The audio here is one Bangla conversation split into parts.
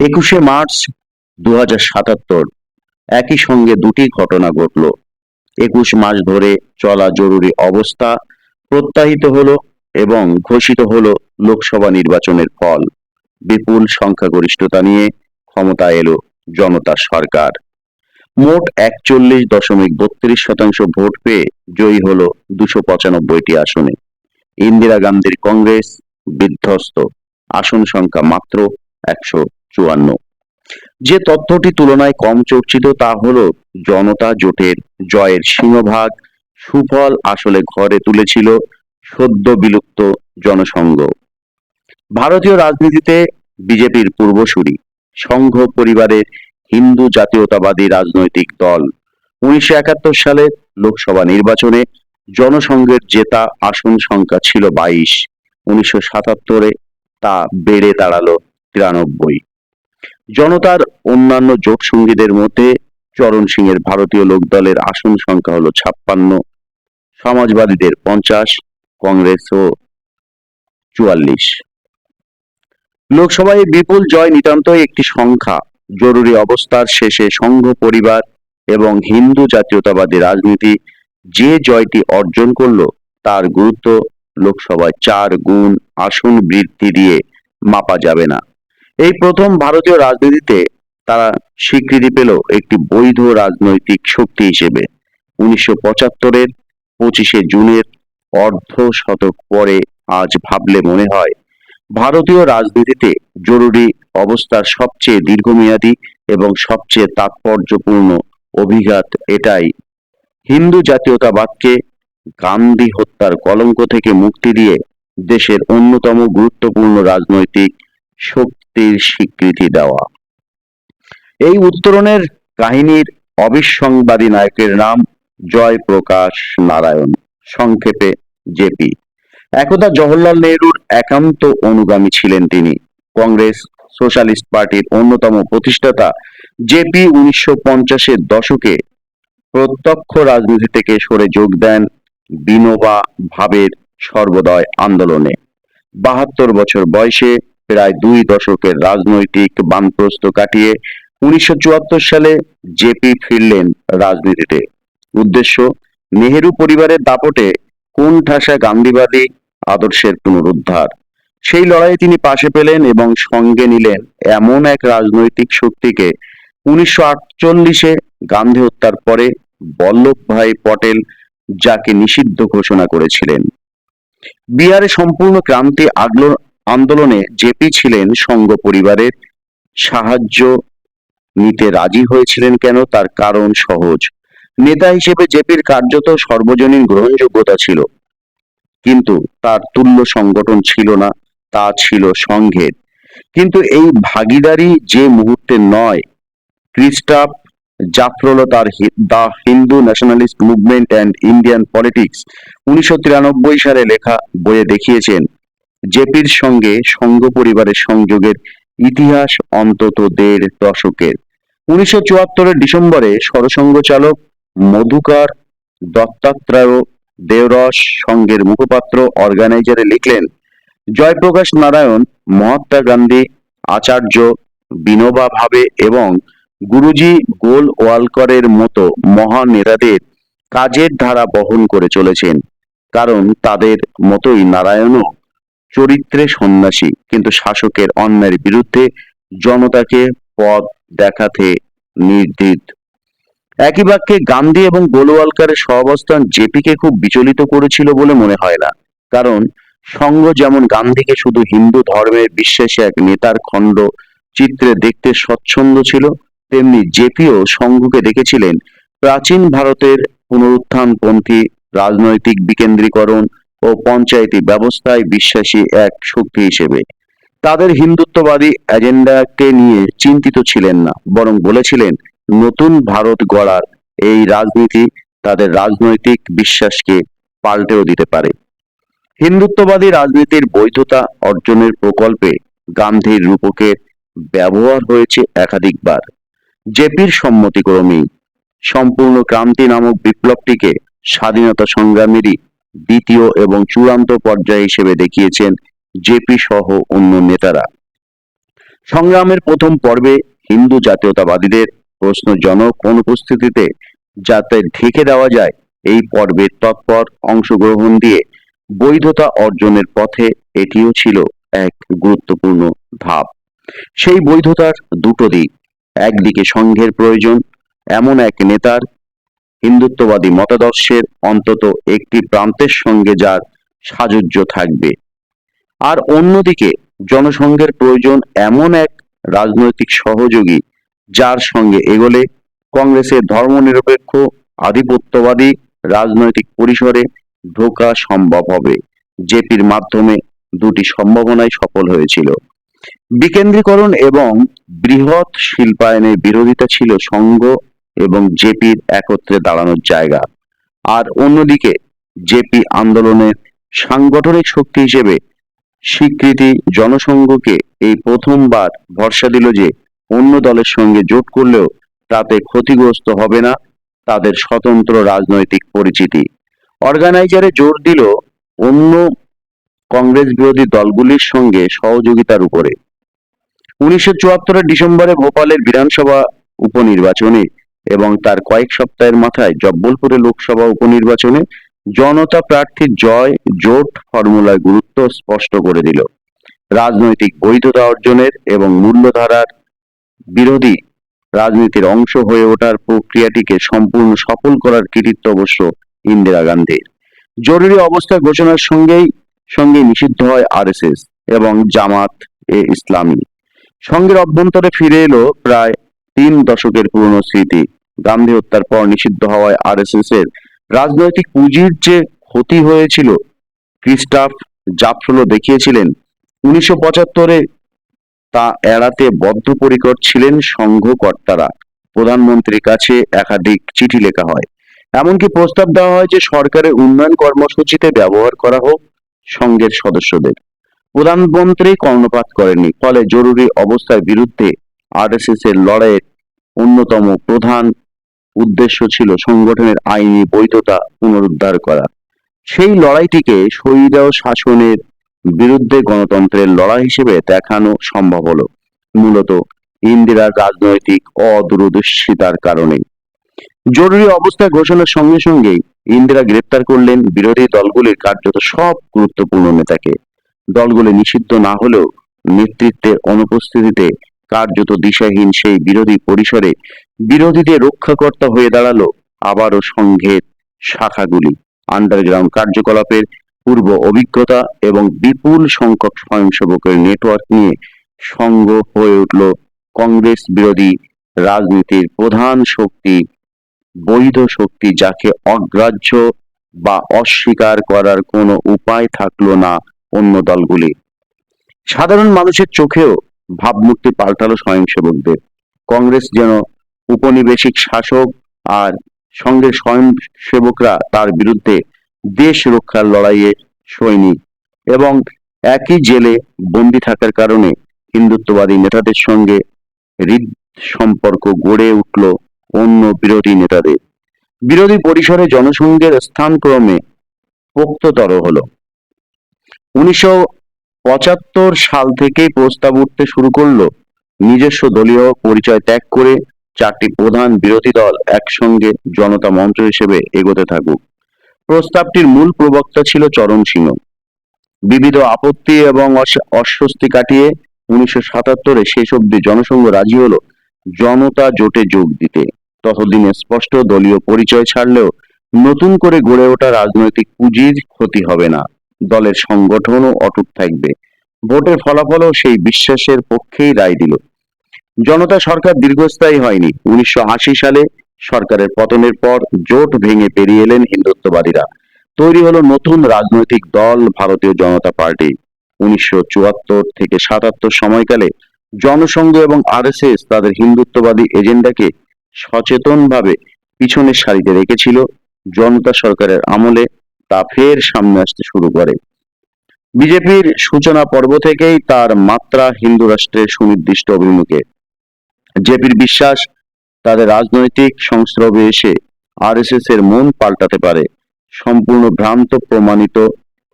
একুশে মার্চ দু সাতাত্তর। একই সঙ্গে দুটি ঘটনা ঘটল। একুশ মাস ধরে চলা জরুরি অবস্থা প্রত্যাহিত হলো এবং ঘোষিত হলো লোকসভা নির্বাচনের ফল। বিপুল সংখ্যাগরিষ্ঠতা নিয়ে ক্ষমতা এলো জনতা সরকার। মোট একচল্লিশ দশমিক বত্রিশ শতাংশ ভোট পেয়ে জয়ী হলো দুশো পঁচানব্বইটি আসনে। ইন্দিরা গান্ধীর কংগ্রেস বিধ্বস্ত। আসন সংখ্যা মাত্র একশো চুয়ান্ন। যে তথ্যটি তুলনায় কম চর্চিত তা হল জনতা জোটের জয়ের সিংহভাগ সুফল আসলে ঘরে তুলেছিল সদ্য বিলুপ্ত জনসংঘ। ভারতীয় রাজনীতিতে বিজেপির পূর্বসূরি, সংঘ পরিবারের হিন্দু জাতীয়তাবাদী রাজনৈতিক দল। উনিশশো একাত্তর সালের লোকসভা নির্বাচনে জনসংঘের জেতা আসন সংখ্যা ছিল বাইশ। উনিশশো সাতাত্তরে তা বেড়ে দাঁড়াল তিরানব্বই। জনতার অন্যান্য জোট সঙ্গীদের মধ্যে চরণ সিং এর ভারতীয় লোকদলের আসন সংখ্যা হলো ছাপ্পান্ন, সমাজবাদীদের পঞ্চাশ, কংগ্রেস ও চুয়াল্লিশ। লোকসভায় বিপুল জয় নিতান্তই একটি সংখ্যা। জরুরি অবস্থার শেষে সংঘ পরিবার এবং হিন্দু জাতীয়তাবাদী রাজনীতি যে জয়টি অর্জন করল, তার গুরুত্ব লোকসভায় চার গুণ আসন বৃদ্ধি দিয়ে মাপা যাবে না। এই প্রথম ভারতীয় রাজনীতিতে তারা স্বীকৃতি পেল একটি বৈধ রাজনৈতিক শক্তি হিসেবে। উনিশশো পঁচাত্তরের পঁচিশে জুনের অর্ধ শতক পরে আজ ভাবলে মনে হয়, ভারতীয় রাজনীতিতে জরুরি অবস্থার সবচেয়ে দীর্ঘমেয়াদী এবং সবচেয়ে তাৎপর্যপূর্ণ অভিঘাত এটাই। হিন্দু জাতীয়তাবাদকে গান্ধী হত্যার কলঙ্ক থেকে মুক্তি দিয়ে দেশের অন্যতম গুরুত্বপূর্ণ রাজনৈতিক শক্তির স্বীকৃতি দেওয়া। এই উত্তরণের কাহিনীর অবিসংবাদী নায়কের নাম জয়প্রকাশ নারায়ণ, সংক্ষেপে জেপি। একদা জওহরলাল নেহরুর একান্ত অনুগামী ছিলেন তিনি। কংগ্রেস, সোশ্যালিস্ট পার্টির অন্যতম প্রতিষ্ঠাতা জেপি উনিশশো পঞ্চাশের দশকে প্রত্যক্ষ রাজনীতি থেকে সরে যোগ দেন বিনোবা ভাবের সর্বদয় আন্দোলনে। বাহাত্তর বছর বয়সে প্রায় দুই দশকের রাজনৈতিক বানপ্রস্ত কাটিয়ে উনিশশো চুয়াত্তর সালে জেপি ফিরলেন রাজনীতিতে। উদ্দেশ্য, নেহেরু পরিবারের দাপটে কোন ঠাসা গান্ধীবাদী আদর্শের পুনরুদ্ধার? সেই লড়াইয়ে তিনি পাশে পেলেন এবং সঙ্গে নিলেন এমন এক রাজনৈতিক শক্তিকে। উনিশশো আটচল্লিশে গান্ধী হত্যার পরে বল্লভভাই পটেল যাকে নিষিদ্ধ ঘোষণা করেছিলেন। বিহারে সম্পূর্ণ ক্রান্তি আগলো- আন্দোলনে জেপি ছিলেন সংঘ পরিবারের। সাহায্য নিতে রাজি হয়েছিলেন কেন? তার কারণ সহজ। নেতা হিসেবে জেপির কার্যত সর্বজনীন গ্রহণযোগ্যতা ছিল। কিন্তু তার তুল্য সংগঠন ছিল না, তা ছিল সংঘের। কিন্তু এই ভাগিদারি যে মুহূর্তে নয় ক্রিস্টাপ জাফরলো তার the Hindu nationalist movement and Indian politics উনিশশো তিরানব্বই সালে লেখা বইয়ে দেখিয়েছেন জেপির সঙ্গে সংঘ পরিবারের সংযোগের ইতিহাস অন্তত দেড় দশকের। উনিশশো চুয়াত্তরের ডিসেম্বরে সরসংঘ চালক মধুকার দত্তাত্রেয় দেওরস সংঘের মুখপাত্র অর্গানাইজারে লিখলেন, জয়প্রকাশ নারায়ণ, মহাত্মা গান্ধী, আচার্য বিনোবা ভাবে এবং গুরুজি গোল ওয়ালকরের মতো মহান নেতাদের কাজের ধারা বহন করে চলেছেন। কারণ তাদের মতোই নারায়ণও চরিত্রে সন্ন্যাসী, কিন্তু শাসকের অন্যায়ের বিরুদ্ধে জনতাকে পথ দেখাতে নির্দিত। একই বাক্যে গান্ধী এবং গোলওয়ালকারের সহাবস্থান জেপিকে খুব বিচলিত করেছিল বলে মনে হয় না। কারণ সংঘ যেমন গান্ধীকে শুধু হিন্দু ধর্মের বিশ্বাসী এক নেতার খণ্ড চিত্রে দেখতে স্বচ্ছন্দ ছিল, তেমনি জেপিও সংঘকে দেখেছিলেন প্রাচীন ভারতের পুনরুত্থানপন্থী রাজনৈতিক বিকেন্দ্রীকরণ ও পঞ্চায়েতি ব্যবস্থায় বিশ্বাসী এক শক্তি হিসেবে। তাদের হিন্দুত্ববাদী এজেন্ডাকে নিয়ে চিন্তিত ছিলেন না, বরং বলেছিলেন, নতুন ভারত গড়ার এই রাজনীতি তাদের রাজনৈতিক বিশ্বাসকে পাল্টেও দিতে পারে। হিন্দুত্ববাদী রাজনীতির বৈধতা অর্জনের প্রকল্পে গান্ধীর রূপকের ব্যবহার হয়েছে একাধিকবার। জেপির সম্মতিক্রমেই সম্পূর্ণ ক্রান্তি নামক বিপ্লবটিকে স্বাধীনতা সংগ্রামেরই দ্বিতীয় এবং চূড়ান্ত পর্যায় হিসেবে দেখিয়েছেন জেপি সহ অন্য নেতারা। সংগ্রামের প্রথম পর্বে হিন্দু জাতীয়তাবাদীদের প্রশ্নজনক অনুপস্থিতিতে যাতে ঢেকে দেওয়া যায়, এই পর্বের তৎপর অংশগ্রহণ দিয়ে বৈধতা অর্জনের পথে এটিও ছিল এক গুরুত্বপূর্ণ ধাপ। সেই বৈধতার দুটো দিক, একদিকে সংঘের প্রয়োজন, এমন এক নেতার হিন্দুত্ববাদী মতাদর্শের অন্তত একটি প্রান্তের সঙ্গে যার সাযুজ্য থাকবে। আর অন্যদিকে, জনসংঘের প্রয়োজন এমন এক রাজনৈতিক সহযোগী যার সঙ্গে এগোলে কংগ্রেসের ধর্মনিরপেক্ষ, আধিপত্যবাদী রাজনৈতিক পরিসরে ঢোকা সম্ভব হবে। জেপির মাধ্যমে দুটি সম্ভাবনাই সফল হয়েছিল। বিকেন্দ্রীকরণ এবং বৃহৎ শিল্পায়নের বিরোধিতা ছিল সংঘ এবং জেপির একত্রে দাঁড়ানোর জায়গা। আর অন্যদিকে, জেপি আন্দোলনের সাংগঠনিক শক্তি হিসেবে স্বীকৃতি জনসংঘকে এই প্রথমবার ভরসা দিল যে অন্য দলের সঙ্গে জোট করলেও তাতে ক্ষতিগ্রস্ত হবে না তাদের স্বতন্ত্র রাজনৈতিক পরিচিতি। অর্গানাইজারে জোর দিল অন্য কংগ্রেস বিরোধী দলগুলির সঙ্গে সহযোগিতার উপরে। উনিশশো চুয়াত্তরের ডিসেম্বরে ভোপালের বিধানসভা উপনির্বাচনে এবং তার কয়েক সপ্তাহের মাথায় জব্বলপুরে লোকসভা উপনির্বাচনে জনতা প্রার্থীর জয় জোট ফর্মুলার গুরুত্ব স্পষ্ট করে দিল। রাজনৈতিক বৈধতা অর্জনের এবং মূল্যধারার বিরোধী রাজনীতির অংশ হয়ে ওঠার প্রক্রিয়াটিকে সম্পূর্ণ সফল করার কৃতিত্ব অবশ্য ইন্দিরা গান্ধীর। জরুরি অবস্থা ঘোষণার সঙ্গেই সঙ্গে নিষিদ্ধ হয় আরএসএস এবং জামাত এ ইসলামী। সঙ্গের অভ্যন্তরে ফিরে এলো প্রায় তিন দশকের পুরনো স্মৃতি। গান্ধী হত্যার পর নিষিদ্ধ হওয়ায় আরএসএস এর রাজনৈতিক পুঁজির যে ক্ষতি হয়েছিল, ক্রিস্টাফ জাফরলো দেখিয়েছিলেন, উনিশশো পঁচাত্তরে তা এড়াতে বদ্ধপরিকর ছিলেন সংঘকর্তারা। প্রধানমন্ত্রীর কাছে একাধিক চিঠি লেখা হয়। এমনকি প্রস্তাব দেওয়া হয় যে সরকারের উন্নয়ন কর্মসূচিতে ব্যবহার করা হোক সংঘের সদস্যদের। প্রধানমন্ত্রী কর্ণপাত করেননি, ফলে জরুরি অবস্থার বিরুদ্ধে আরএসএস এর লড়াইয়ের অন্যতম প্রধান উদ্দেশ্য ছিল সংগঠনের আইনি বৈধতা পুনরুদ্ধার করা। সেই লড়াইটিকে স্বৈর শাসনের বিরুদ্ধে গণতন্ত্রের লড়াই হিসেবে দেখানো সম্ভব হলো, মূলত ইন্দিরার রাজনৈতিক অদূরদর্শিতার কারণে। জরুরি অবস্থা ঘোষণার সঙ্গে সঙ্গে ইন্দিরা গ্রেপ্তার করলেন বিরোধী দলগুলির কার্যত সব গুরুত্বপূর্ণ নেতাকে। দলগুলি নিষিদ্ধ না হলেও নেতৃত্বের অনুপস্থিতিতে কার্যত দিশাহীন সেই বিরোধী পরিসরে বিরোধীদের রক্ষাকর্তা হয়ে দাঁড়াল আবারও সংঘের শাখাগুলি। আন্ডারগ্রাউন্ড কার্যকলাপের পূর্ব অভিজ্ঞতা এবং বিপুল সংখ্যক স্বয়ংসেবকের নেটওয়ার্ক নিয়ে সংঘ হয়ে উঠল কংগ্রেস বিরোধী রাজনীতির প্রধান শক্তি, বৈধ শক্তি যাকে অগ্রাহ্য বা অস্বীকার করার কোনো উপায় থাকল না অন্য দলগুলি। সাধারণ মানুষের চোখেও ভাবমূর্তি পাল্টালো স্বয়ংসেবকদের। কংগ্রেস যেন উপনিবেশিক শাসক আর সঙ্গে স্বয়ংসেবকরা তার বিরুদ্ধে দেশ রক্ষার লড়াইয়ে সৈনিক এবং একই জেলে বন্দী থাকার কারণে হিন্দুত্ববাদী নেতাদের সঙ্গে হৃদ সম্পর্ক গড়ে উঠল অন্য বিরোধী নেতাদের। বিরোধী পরিসরে জনসংঘের স্থান ক্রমে পোক্ততর হলো। উনিশশো পঁচাত্তর সাল থেকেই প্রস্তাব উঠতে শুরু করল। নিজস্ব দলীয় পরিচয় ত্যাগ করে চারটি প্রধান বিরোধী দল একসঙ্গে জনতা মঞ্চ হিসেবে এগোতে থাকুক। প্রস্তাবটির মূল প্রবক্তা ছিল চরণ সিংহ। বিবিধ আপত্তি এবং অস্বস্তি কাটিয়ে উনিশশো সাতাত্তরে শেষ অব্দি জনসংঘ রাজি হলো জনতা জোটে যোগ দিতে। ততদিনে স্পষ্ট দলীয় পরিচয় ছাড়লেও নতুন করে গড়ে ওঠা রাজনৈতিক পুঁজির ক্ষতি হবে না। দলের সংগঠনও অটুট থাকবে। ভোটের ফলাফলও সেই বিশ্বাসের পক্ষেই রায় দিল। জনতা সরকার দীর্ঘস্থায়ী হয়নি। উনিশশো আশি সালে সরকারের পতনের পর জোট ভেঙে পেরিয়ে এলেন হিন্দুত্ববাদীরা। তৈরি হলো নতুন রাজনৈতিক দল ভারতীয় জনতা পার্টি। উনিশশো চুয়াত্তর থেকে সাতাত্তর সময়কালে জনসংঘ এবং আরএসএস তাদের হিন্দুত্ববাদী এজেন্ডাকে সচেতনভাবে পিছনের সারিতে রেখেছিল। জনতা সরকারের আমলে তা ফের সামনে আসতে শুরু করে। বিজেপির সূচনা পর্ব থেকেই তার মাত্রা হিন্দু রাষ্ট্রের সুনির্দিষ্ট অভিমুখে। জেপির বিশ্বাস, তাদের রাজনৈতিক সংস্রবে এসে আরএসএস এর মন পাল্টাতে পারে। সম্পূর্ণ ভ্রান্ত প্রমাণিত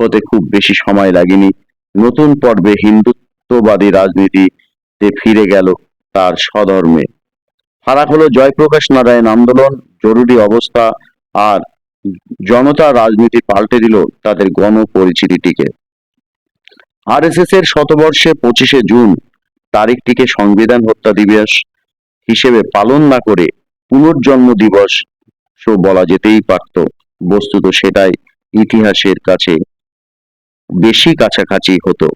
হতে খুব বেশি সময় লাগেনি। নতুন পর্বে হিন্দুত্ববাদী রাজনীতি তে ফিরে গেল তার স্বধর্মে। ফারাক হলো জয়প্রকাশ নারায়ণ আন্দোলন, জরুরি অবস্থা আর জনতা রাজনীতি পাল্টে দিল তাদের গণ পরিচিতিটিকে আরএসএস এর শতবর্ষে পঁচিশে জুন তারিখটিকে সংবিধান হত্যা দিবস হিসেবে পালন না করে পুনর্জন্ম দিবস বলা যেতেই পারত। বস্তুত সেটাই ইতিহাসের কাছে বেশি কাছাকাছি হতো।